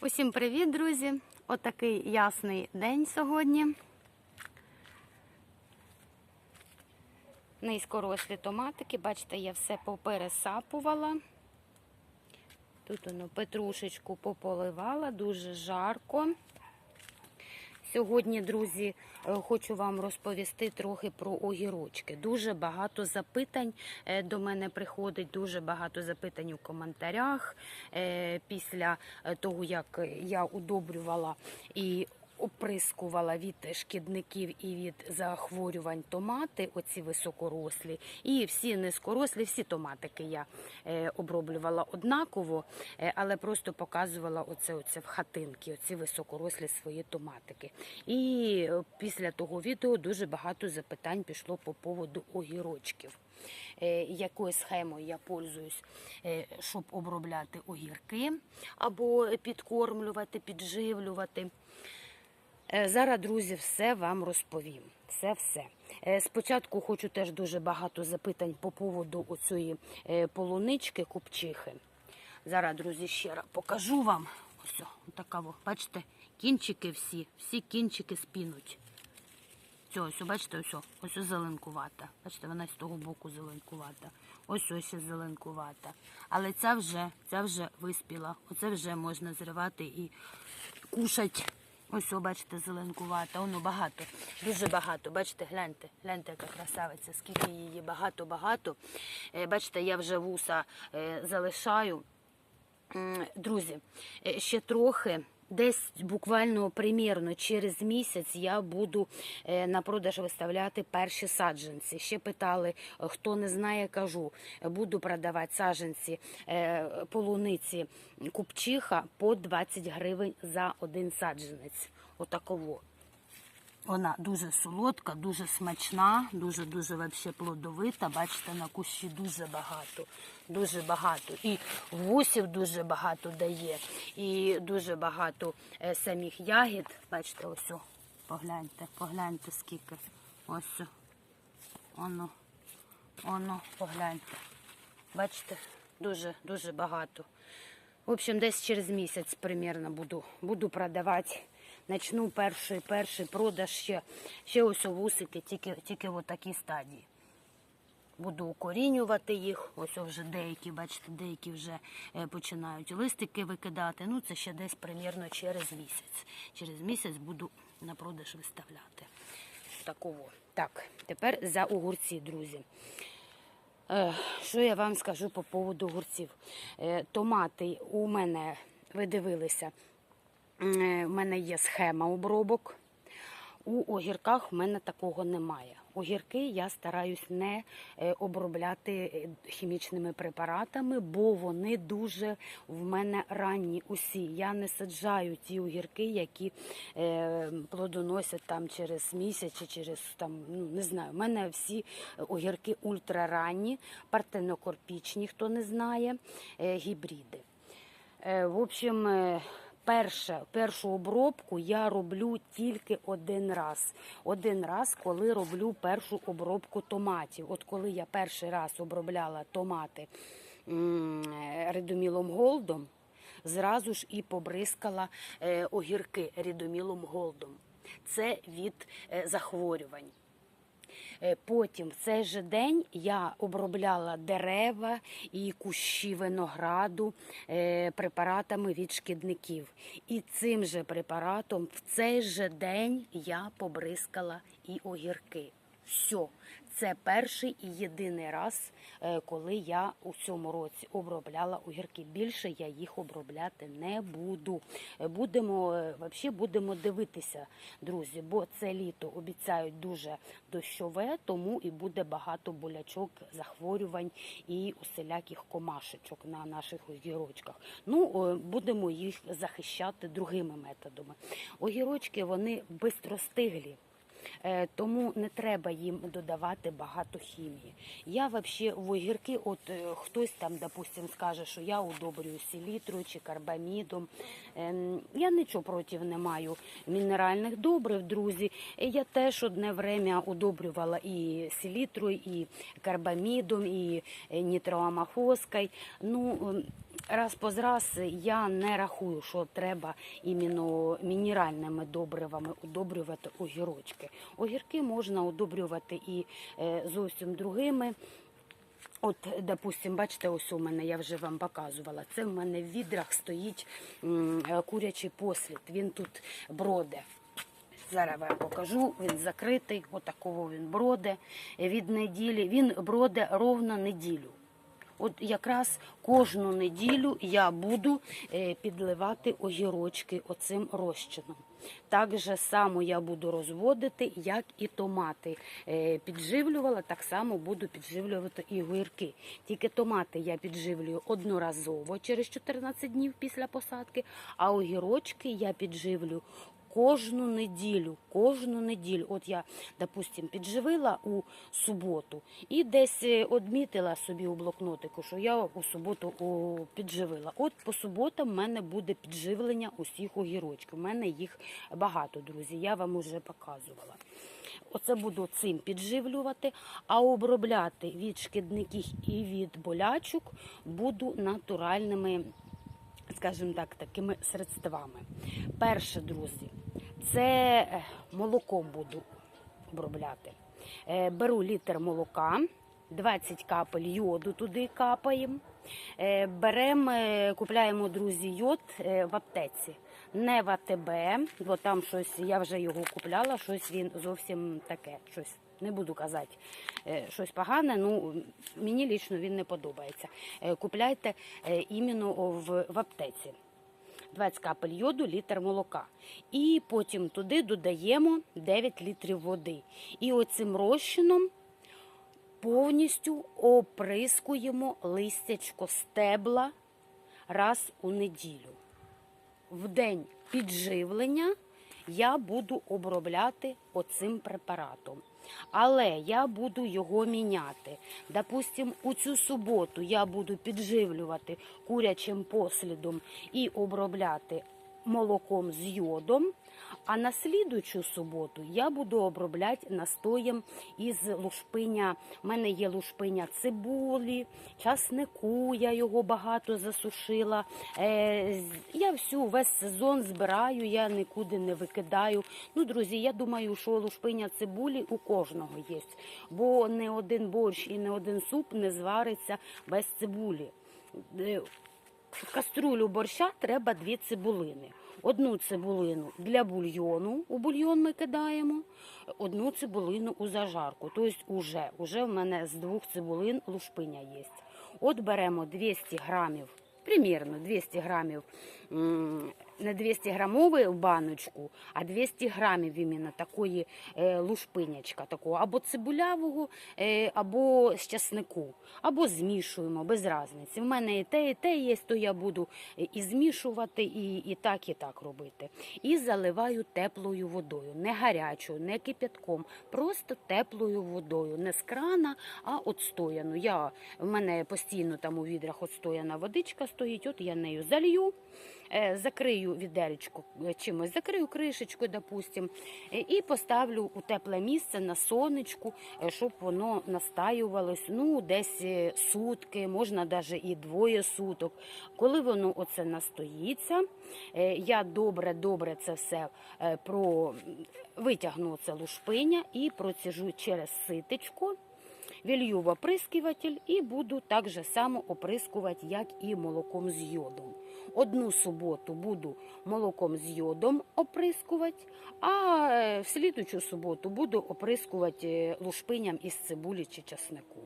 Усім привіт, друзі! Отакий ясний день сьогодні. Низькорослі томатики, бачите, я все попересапувала. Тут воно петрушечку пополивала, дуже жарко. Сьогодні, друзі, е, хочу вам розповісти трохи про огірочки. Дуже багато запитань е, до мене приходить, дуже багато запитань у коментарях е, після того, як я удобрювала і оприскувала від шкідників і від захворювань томати, оці високорослі, і всі низькорослі, всі томатики я е, оброблювала однаково, е, але просто показувала оце, оце в хатинки, оці високорослі свої томатики. І е, після того відео дуже багато запитань пішло по поводу огірочків. Якою схемою я пользуюсь, щоб обробляти огірки або підкормлювати, підживлювати. Е, Зараз, друзі, все вам розповім. Все, все. Е, Спочатку хочу теж дуже багато запитань по поводу оцієї е, полунички купчихи. Зараз, друзі, ще раз покажу вам. Ось, така, бачите, кінчики всі, всі кінчики спінуть. Ось, бачите, ось ось зеленкувата. Бачите, вона з того боку зеленкувата. Ось ось зеленкувата. Але ця вже, ця вже виспіла. Оце вже можна зривати і кушати. Ось, о, бачите, зеленкувата. Воно багато, дуже багато. Бачите, гляньте, гляньте, яка красавиця, скільки її багато-багато. Е, Бачите, я вже вуса е, залишаю. Друзі, е, ще трохи. Десь буквально примірно через місяць я буду е, на продаж виставляти перші саджанці. Ще питали, хто не знає, кажу. Буду продавати саджанці е, полуниці купчиха по 20 гривень за один саджанець. Отаково. Вона дуже солодка, дуже смачна, дуже-дуже вообще плодовита. Бачите, на кущі дуже багато, дуже багато. І вусів дуже багато дає, і дуже багато е, самих ягід. Бачите, ось, о, погляньте, погляньте скільки. Ось. о. Воно, воно, погляньте. Бачите, дуже, дуже багато. В общем, десь через місяць примірно буду, буду продавати. Начну перший, перший продаж ще, ще ось вусики, тільки, тільки в такій стадії. Буду укорінювати їх. Ось вже деякі, бачите, деякі вже е, починають листики викидати. Ну, це ще десь примірно через місяць. Через місяць буду на продаж виставляти. Такого. Так, тепер за огурці, друзі. Е, Що я вам скажу по поводу огурців? Е, Томати у мене, ви дивилися, в мене є схема обробок. У огірках в мене такого немає. Огірки я стараюсь не е, обробляти е, хімічними препаратами, бо вони дуже в мене ранні усі. Я не саджаю ті огірки, які е, плодоносять там через місяць чи через там, ну не знаю. У мене всі огірки ультраранні, партенокорпічні, хто не знає, е, гібриди. Е, В общем, е, перше, першу обробку я роблю тільки один раз. Один раз, коли роблю першу обробку томатів. От коли я перший раз обробляла томати м, редомілом голдом, зразу ж і побризкала е, огірки редомілом голдом. Це від е, захворювань. Е, Потім в цей же день я обробляла дерева і кущі винограду е, препаратами від шкідників. І цим же препаратом в цей же день я побризкала і огірки. Все, це перший і єдиний раз, е, коли я у цьому році обробляла огірки. Більше я їх обробляти не буду. Е, Будемо е, вообще будемо дивитися, друзі, бо це літо обіцяють дуже дощове, тому і буде багато болячок, захворювань і усіляких комашечок на наших огірочках. Ну, будемо їх захищати другими методами. Огірочки вони бистростиглі. Е, Тому не треба їм додавати багато хімії. Я взагалі в огірки, от е, хтось там, допустим, скаже, що я удобрюю селітрою чи карбамідом. Ем, Я нічого проти не маю мінеральних добрив, друзі. Е, Я теж одне время удобрювала і селітрою, і карбамідом, і нітроамофоскою. Ну, ем, раз по раз я не рахую, що треба іменно мінеральними добривами удобрювати огірочки. Огірки можна удобрювати і е, зовсім другими. От, допустим, бачите, ось у мене я вже вам показувала. Це в мене в відрах стоїть е, курячий послід. Він тут броде. Зараз вам покажу. Він закритий, отакого він броде від неділі. Він броде ровно неділю. От якраз кожну неділю я буду е, підливати огірочки оцим розчином. Так же само я буду розводити, як і томати. Е, Підживлювала, так само буду підживлювати і огірки. Тільки томати я підживлюю одноразово через 14 днів після посадки, а огірочки я підживлю кожну неділю, кожну неділю. От я, допустим, підживила у суботу і десь е, одмітила собі у блокнотику, що я у суботу підживила. От по суботам в мене буде підживлення усіх огірочків. У мене їх багато, друзі. Я вам уже показувала. Оце буду цим підживлювати, а обробляти від шкідників і від болячок буду натуральними скажімо так, такими средствами. Перше, друзі, це е, молоком буду обробляти. Е, Беру літр молока, 20 капель йоду туди капаємо. Е, Беремо, купляємо, друзі, йод в аптеці. Не в АТБ, бо там щось, я вже його купляла, щось він зовсім таке, щось не буду казати, щось погане, ну мені лічно він не подобається. Купляйте іменно в, в аптеці. 20 капель йоду, літр молока. І потім туди додаємо 9 літрів води. І оцим розчином повністю оприскуємо листячко стебла раз у неділю. В день підживлення я буду обробляти оцим препаратом. Але я буду його міняти. Допустим, у цю суботу я буду підживлювати курячим послідом і обробляти молоком з йодом. А на слідучу суботу я буду обробляти настоєм із лушпиня. У мене є лушпиня цибулі, часнику, я його багато засушила. Е, я всю весь сезон збираю, я нікуди не викидаю. Ну, друзі, я думаю, що лушпиня цибулі у кожного є, бо не один борщ і не один суп не звариться без цибулі. В каструлю борща треба дві цибулини. Одну цибулину для бульйону, у бульйон ми кидаємо, одну цибулину у зажарку. Тобто уже, уже в мене з двох цибулин лушпиня є. От беремо 200 грамів, примірно 200 грамів, не 200 грамової баночку, а 200 грамів іменно такої е, лушпинячка, такого або цибулявого, е, або з часнику, або змішуємо, без різниці. В мене і те, і те є, то я буду е, і змішувати, і, і так, і так робити. І заливаю теплою водою, не гарячою, не кипятком, просто теплою водою, не з крана, а отстояну. Я, в мене постійно там у відрах отстояна водичка стоїть, от я нею залью. Е, Закрию відеречко чимось, закрию кришечкою, допустим, е, і поставлю у тепле місце на сонечку, е, щоб воно настаювалось ну, десь сутки, можна навіть і двоє суток. Коли воно оце настоїться, я добре-добре це все про... витягну це лушпиня і проціжу через ситечко. Вілью в оприскуватель і буду так же само оприскувати, як і молоком з йодом. Одну суботу буду молоком з йодом оприскувати, а е, в слідучу суботу буду оприскувати е, лушпиням із цибулі чи часнику.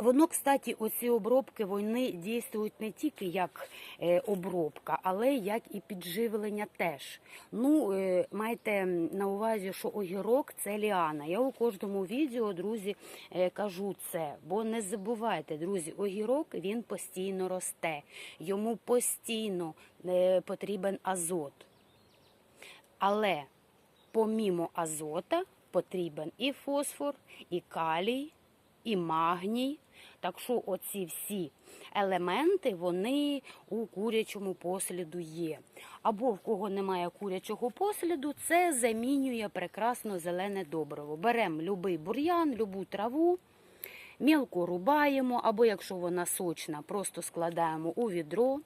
Воно, кстати, оці обробки вони дійствують не тільки як е, обробка, але як і підживлення теж. Ну, е, майте на увазі, що огірок це ліана. Я у кожному відео, друзі, е, кажу це, бо не забувайте, друзі, огірок він постійно росте, йому постійно потрібен азот. Але помімо азота потрібен і фосфор, і калій, і магній. Так що оці всі елементи вони у курячому посліду є. Або в кого немає курячого посліду, це замінює прекрасно зелене добриво. Беремо любий бур'ян, любу траву. мілко рубаємо, або якщо вона сочна, просто складаємо у відро,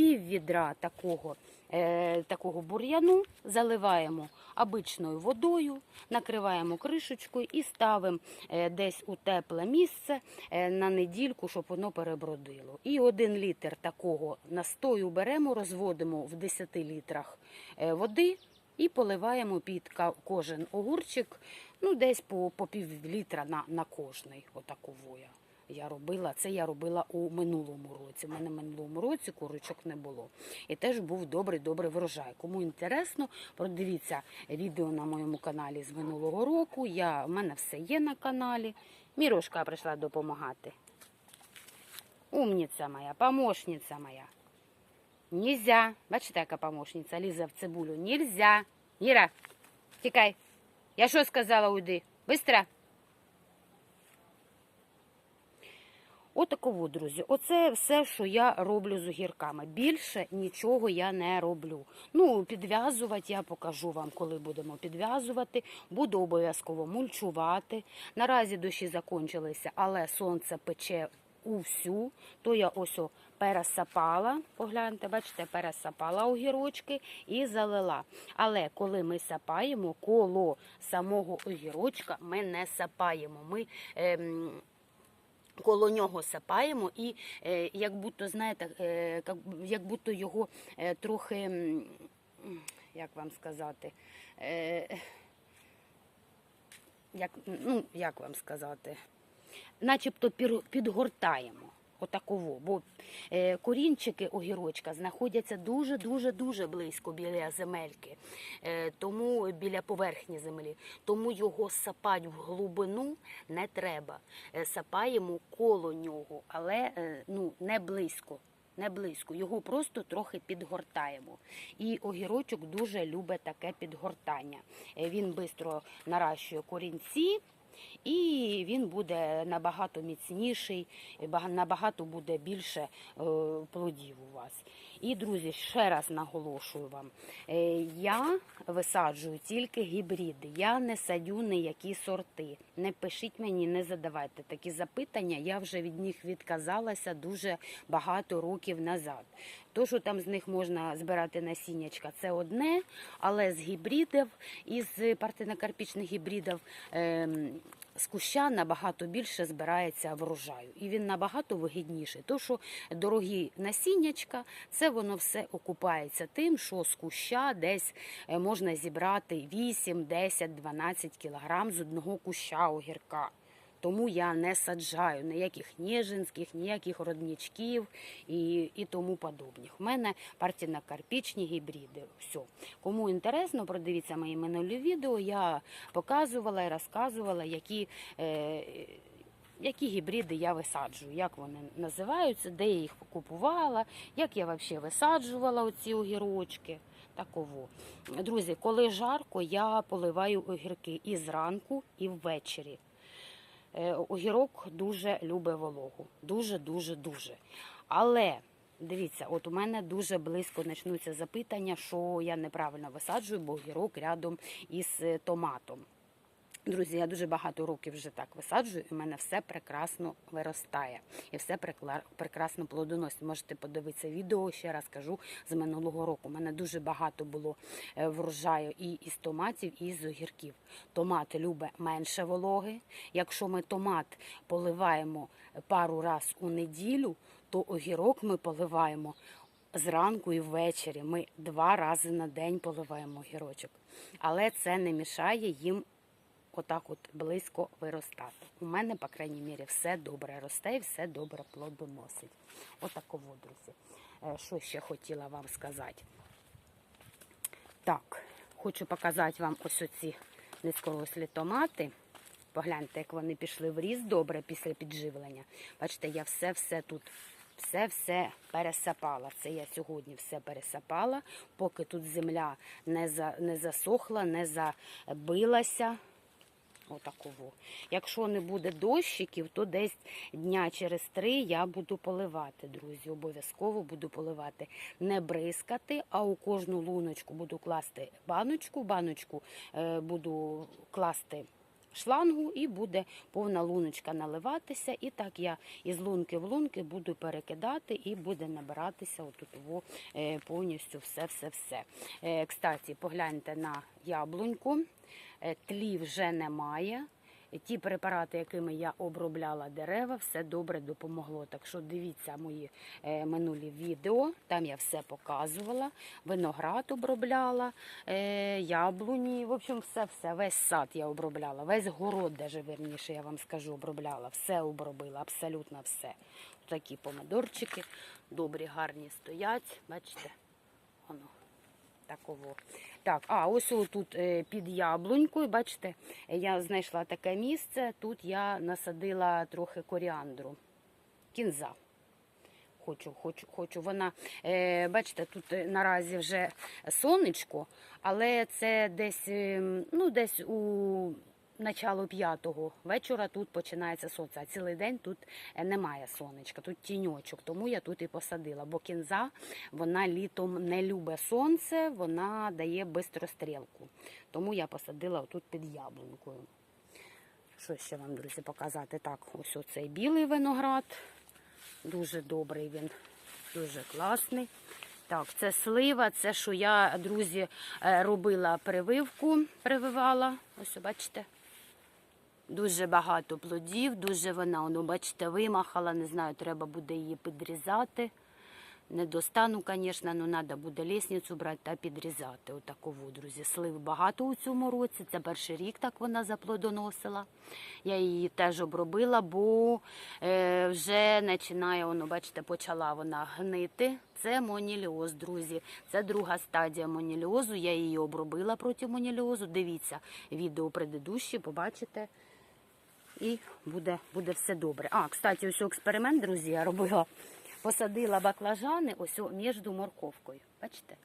пів відра такого, е, такого бур'яну заливаємо обичною водою, накриваємо кришечкою і ставимо е, десь у тепле місце е, на недільку, щоб воно перебродило. І один літр такого настою беремо, розводимо в 10 літрах е, води і поливаємо під кожен огурчик, ну десь по, по пів літра на, на кожний. Отаково я. Я робила це. Я робила у минулому році. У мене в минулому році курочок не було. І теж був добрий добрий врожай. Кому інтересно, продивіться відео на моєму каналі з минулого року. Я, в мене все є на каналі. Мірошка прийшла допомагати. Умниця моя, помощниця моя. Нельзя. Бачите, яка помощниця лізе в цибулю. Нельзя. Іра, тікай. Я що сказала, уйди? Быстро. Отаково, друзі, оце все, що я роблю з огірками. Більше нічого я не роблю. Ну, підв'язувати я покажу вам, коли будемо підв'язувати. Буду обов'язково мульчувати. Наразі дощі закончилися, але сонце пече усю. То я ось пересапала. Погляньте, бачите, пересапала огірочки і залила. Але коли ми сапаємо, коло самого огірочка ми не сапаємо. Ми ем, коло нього сапаємо і е, як будто, знаєте, е, як, будто його е, трохи, як вам сказати, як, ну, як вам сказати, начебто підгортаємо. Отаково, бо е, корінчики огірочка знаходяться дуже дуже близько біля земельки, е, тому біля поверхні землі. Тому його сапати в глибину не треба. Е, сапаємо коло нього, але ну не близько. Не близько, його просто трохи підгортаємо. І огірочок дуже любить таке підгортання. Він швидко наращує корінці, і він буде набагато міцніший, набагато буде більше е, плодів у вас. І, друзі, ще раз наголошую вам, е, я висаджую тільки гібриди, я не садю ніякі сорти. Не пишіть мені, не задавайте такі запитання. Я вже від них відказалася дуже багато років назад. То, що там з них можна збирати насіннячка, це одне, але з гібридів, із партинокарпічних гібридів ем, з куща набагато більше збирається врожаю. І він набагато вигідніший. Тому що дорогі насіннячка, це воно все окупається тим, що з куща десь е, можна зібрати 8, 10, 12 кілограм з одного куща огірка. Тому я не саджаю ніяких ніжинських, ніяких родничків і, і тому подобних. У мене партінокарпічні гібриди. Все. Кому інтересно, продивіться мої минулі відео. Я показувала і розказувала, які. Е, які гібриди я висаджую, як вони називаються, де я їх купувала, як я взагалі висаджувала оці огірочки. Таково. Друзі, коли жарко, я поливаю огірки і зранку, і ввечері. Е, Огірок дуже любить вологу. Дуже, дуже, дуже. Але дивіться, от у мене дуже близько почнуться запитання, що я неправильно висаджую, бо огірок рядом із е, томатом. Друзі, я дуже багато років вже так висаджую, і в мене все прекрасно виростає і все прекрасно плодоносить. Можете подивитися відео, ще раз кажу, з минулого року. У мене дуже багато було е, врожаю і із томатів, і з огірків. Томат любить менше вологи. Якщо ми томат поливаємо пару раз у неділю, то огірок ми поливаємо зранку і ввечері. Ми два рази на день поливаємо огірочок. Але це не мішає їм отак от близько виростати. У мене, по крайній мірі, все добре росте і все добре плодоносить. Отаково, друзі. Е, Що ще хотіла вам сказати? Так, хочу показати вам ось оці низькорослі томати. Погляньте, як вони пішли в ріст добре після підживлення. Бачите, я все-все тут, все-все пересапала. Це я сьогодні все пересапала, поки тут земля не, за, не засохла, не забилася. Отаково. Якщо не буде дощиків, то десь дня через три я буду поливати, друзі. Обов'язково буду поливати. Не бризкати, а у кожну луночку буду класти баночку. Баночку е, буду класти шлангу і буде повна луночка наливатися. І так я із лунки в лунки буду перекидати і буде набиратися отут во, е, повністю все-все-все. Кстаті, Кстати, погляньте на яблуньку. Е, Тлі вже немає. Ті препарати, якими я обробляла дерева, все добре допомогло. Так що дивіться мої е, минулі відео. Там я все показувала. Виноград обробляла, е, яблуні. В общем, все, все, весь сад я обробляла, весь город, даже верніше, я вам скажу, обробляла. Все обробила, абсолютно все. Такі помидорчики, добрі, гарні стоять. Бачите, такого. Так, а ось тут е, під яблунькою, бачите, я знайшла таке місце. Тут я насадила трохи коріандру, кінза. Хочу, хочу, хочу. Вона, е, бачите, тут е, наразі вже сонечко, але це десь, е, ну, десь у начало п'ятого вечора тут починається сонце. Цілий день тут е, немає сонечка, тут тіньочок, тому я тут і посадила. Бо кінза вона літом не любить сонце, вона дає бистрострілку. Тому я посадила тут під яблунькою. Що ще вам, друзі, показати? Так, ось оцей білий виноград. Дуже добрий він, дуже класний. Так, це слива, це що я, друзі, е, робила прививку, прививала. Ось, бачите. Дуже багато плодів, дуже вона, воно, бачите, вимахала, не знаю, треба буде її підрізати. Не достану, звісно, але треба буде лісницю брати та підрізати. Отакову, друзі. Слив багато у цьому році. Це перший рік так вона заплодоносила. Я її теж обробила, бо е, вже починає, воно, бачите, почала вона гнити. Це моніліоз, друзі. Це друга стадія моніліозу. Я її обробила проти моніліозу. Дивіться відео предыдущі, побачите. І буде, буде все добре. А, кстати, ось експеримент, друзі, я робила. Посадила баклажани ось між морковкою. Бачите?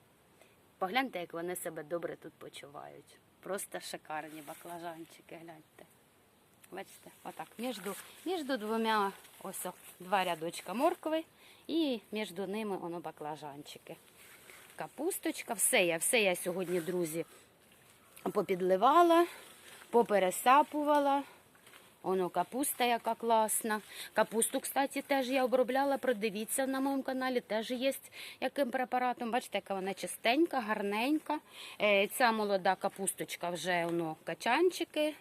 Погляньте, як вони себе добре тут почувають. Просто шикарні баклажанчики, гляньте. Бачите, отак, між, двома ось два рядочка моркви і між ними воно баклажанчики. Капусточка, все я, все я сьогодні, друзі, попідливала, попересапувала. Оно капуста, яка класна. Капусту, кстати, теж я обробляла. Продивіться на моєму каналі. Теж є яким препаратом. Бачите, яка вона чистенька, гарненька. Е, Ця молода капусточка вже воно качанчики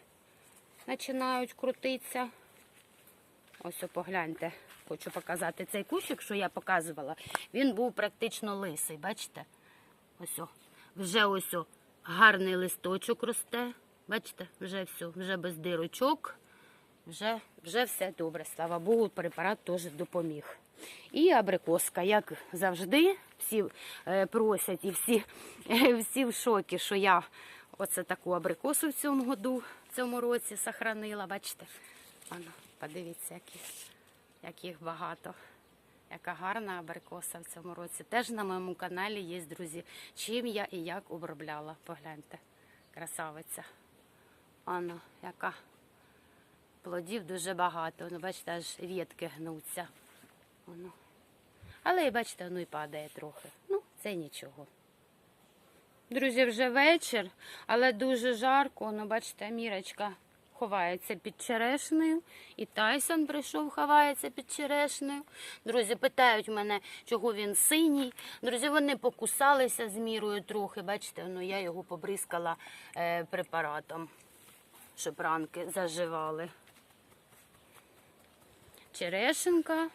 починають крутитися. Ось погляньте, хочу показати цей кущик, що я показувала. Він був практично лисий, бачите? Ось о. Вже ось о, гарний листочок росте. Бачите, вже все, вже без дирочок. Вже, вже все добре, слава Богу, препарат теж допоміг. І абрикоска, як завжди, всі е, просять і всі, е, всі в шокі, що я оце таку абрикосу в цьому году, в цьому році сохранила. Бачите? Ано, подивіться, які, як їх багато. Яка гарна абрикоса в цьому році. Теж на моєму каналі є, друзі, чим я і як обробляла. Погляньте, красавиця. Ано, яка плодів дуже багато. Ну, бачите, аж вітки гнуться. Воно. Але бачите, воно і падає трохи. Ну, це нічого. Друзі, вже вечір, але дуже жарко. Ну, бачите, мірочка ховається під черешнею. І Тайсон прийшов, ховається під черешнею. Друзі, питають мене, чого він синій. Друзі, вони покусалися з мірою трохи. Бачите, ну, я його побризкала е, препаратом, щоб ранки заживали. Черешенка.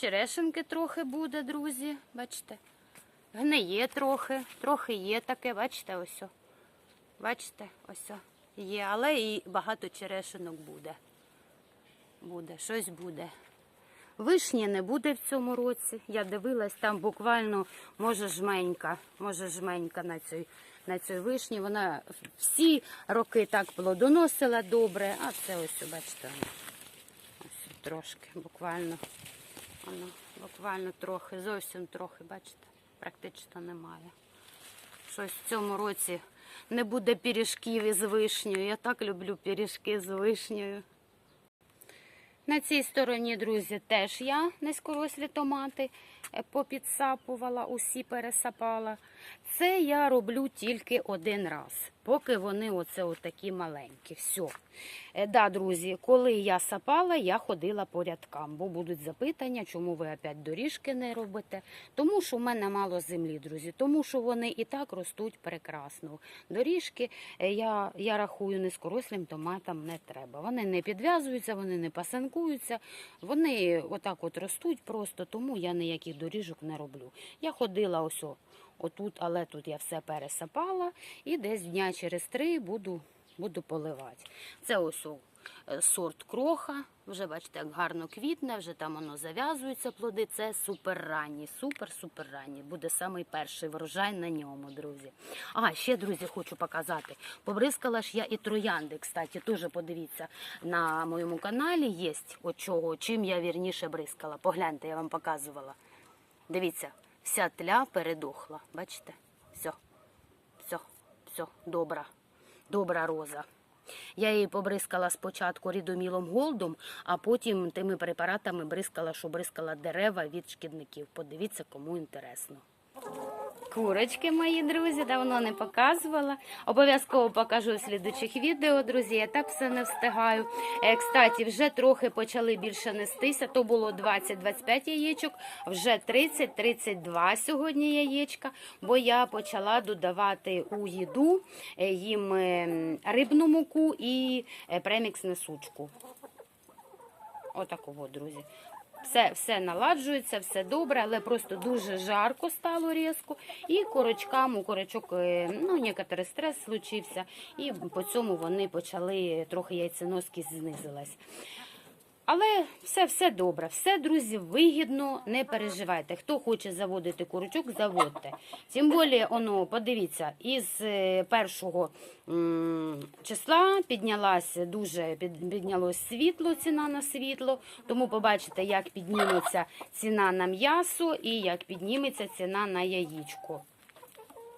Черешенки трохи буде, друзі. Бачите? Гниє трохи, трохи є таке, бачите, ось. Бачите, ось є, але і багато черешенок буде. Буде, щось буде. Вишні не буде в цьому році. Я дивилась, там буквально може жменька, може жменька на цій, на цій вишні. Вона всі роки так плодоносила добре, а це ось, бачите, трошки, буквально, воно, буквально трохи, зовсім трохи, бачите, практично немає. Щось в цьому році не буде пиріжків із вишнею. Я так люблю пиріжки з вишнею. На цій стороні, друзі, теж я низькорослі томати. Е, попідсапувала, усі пересапала. Це я роблю тільки один раз, поки вони оце отакі маленькі. Все. Да, друзі, коли я сапала, я ходила по рядкам, бо будуть запитання, чому ви опять доріжки не робите. Тому що в мене мало землі, друзі, тому що вони і так ростуть прекрасно. Доріжки е, я, я рахую низькорослим томатам не треба. Вони не підв'язуються, вони не пасанкуються, вони отак от ростуть просто, тому я доріжок не роблю. Я ходила ось отут, але тут я все пересапала і десь дня через три буду, буду поливати. Це ось е, сорт кроха. Вже бачите, як гарно квітне, вже там воно зав'язується плоди. Це супер ранній, супер-супер ранній. Буде самий перший врожай на ньому, друзі. А, ще, друзі, хочу показати. Побризкала ж я і троянди, кстати, теж подивіться на моєму каналі є от чого, чим я вірніше бризкала. Погляньте, я вам показувала. Дивіться, вся тля передохла. Бачите? Все, все, все, добра, добра роза. Я її побризкала спочатку рідомілом голдом, а потім тими препаратами бризкала, що бризкала дерева від шкідників. Подивіться, кому інтересно. Курочки мої друзі, давно не показувала. Обов'язково покажу в слідучих відео, друзі. Я так все не встигаю. Е, Кстати, вже трохи почали більше нестися. То було 20-25 яєчок, вже 30-32 сьогодні яєчка, бо я почала додавати у їду е, їм е, рибну муку і е, премікс несучку. Отаково, друзі. Все, все наладжується, все добре, але просто дуже жарко стало різко. І корочкам у корочок е, ну, некоторий стрес случився, і по цьому вони почали трохи яйценоски знизилась. Але все, все добре, все, друзі, вигідно, не переживайте. Хто хоче заводити курочок, заводьте. Тим більше, оно, подивіться, із е, першого числа піднялась дуже під- піднялось світло, ціна на світло. Тому побачите, як підніметься ціна на м'ясо і як підніметься ціна на яєчко.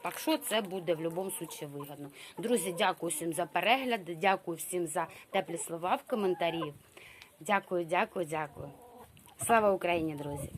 Так що це буде в будь-якому випадку вигідно. Друзі, дякую всім за перегляд, дякую всім за теплі слова в коментарі. Дякую, дякую, дякую. Слава Україні, друзі!